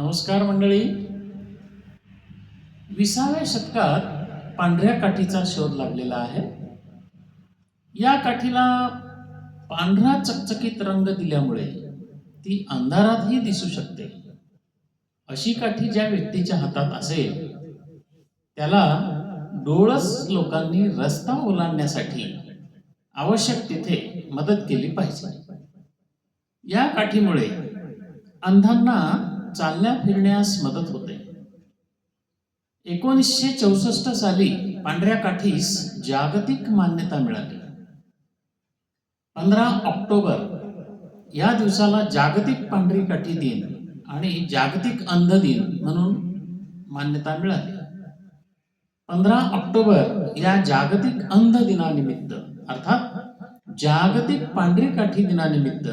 नमस्कार मंडळी. विसाव्या शतकात पांढऱ्या काठीचा शोध लागलेला आहे. या काठीला पांढरा चकचकीत रंग दिल्यामुळे ती अंधारातही दिसू शकते. अशी काठी ज्या व्यक्तीच्या हातात असेल त्याला डोळस लोकांनी रस्ता ओलांडण्यासाठी आवश्यक तिथे मदत केली पाहिजे. या काठीमुळे अंधांना चालण्या फिरण्यास मदत होते. एकोणीसशे चौसष्ट साली पांढऱ्या काठीस जागतिक मान्यता मिळाली. पंधरा ऑक्टोबर या दिवसाला जागतिक पांढरी काठी दिन आणि जागतिक अंध दिन म्हणून मान्यता मिळाली. पंधरा ऑक्टोबर या जागतिक अंध दिनानिमित्त अर्थात जागतिक पांढरी काठी दिनानिमित्त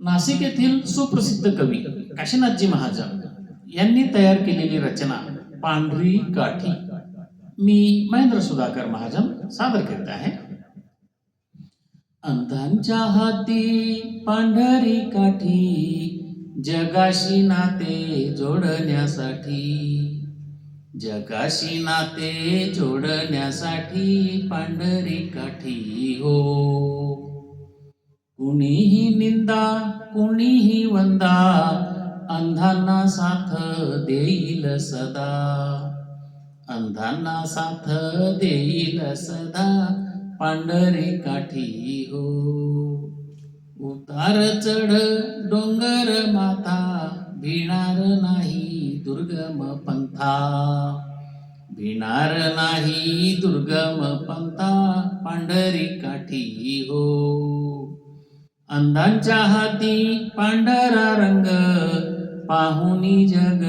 नाशिक येथील सुप्रसिद्ध कवी काशीनाथजी महाजन यांनी तयार केलेली रचना पांढरी काठी. मी महेंद्र सुधाकर महाजन सादर करीत आहे. अंधांच्या हाती पांढरी काठी जगाशी नाते जोडण्यासाठी. जगाशी नाते जोडण्यासाठी पांढरी काठी हो. कुणीही निंदा कुणीही वंदा अंधांना साथ देईल सदा. अंधांना साथ देईल सदा पांढरी काठी हो. उतार चढ डोंगर माथा भिणार नाही दुर्गम पंथा. भिणार नाही दुर्गम पंथा पांढरी काठी हो. अंधांच्या हाती पांढरा रंग पाहुनी जग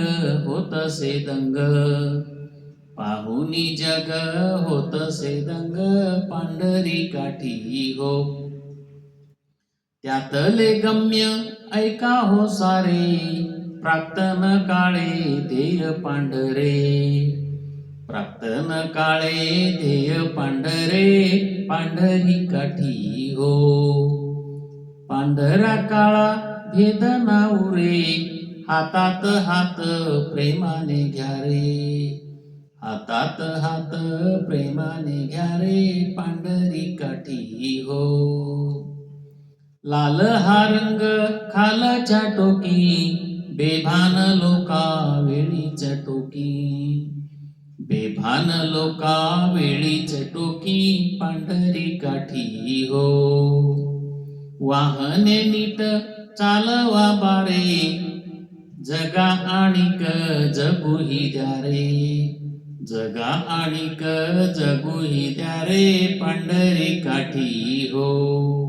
होतसे दंग. पाहुनी जग होतसे दंग पांढरी काठी हो. त्यातले गम्य ऐका हो सारे प्राक्तन काळे ध्येय पांढरे. प्राक्तन काळे ध्येय पांढरे पांढरी काठी हो. पांढरा काळा भेद उरे हातात हात प्रेमाने घ्या रे. हातात हात प्रेमाने घ्या रे पांढरी काठी हो. लाल हा रंग खालच्या टोकी बेभान लोका वेळीच टोकी. बेभान लोका वेळीच टोकी पांढरी काठी हो. वाहने नीट चालवा बारे जगा आणिक जगूही द्या रे जगा आणिक जगूही द्या रे पांढरी काठी हो.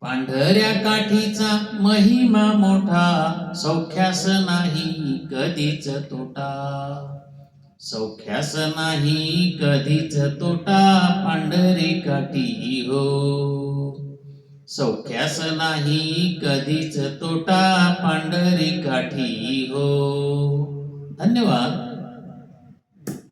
पांढऱ्या काठीचा महिमा मोठा सौख्यास नाही कधीच तोटा. सौख्यास नाही कधीच तोटा पांढरी काठी हो. सौख्यास नाही कधीच तोटा पांढरी काठी हो. धन्यवाद.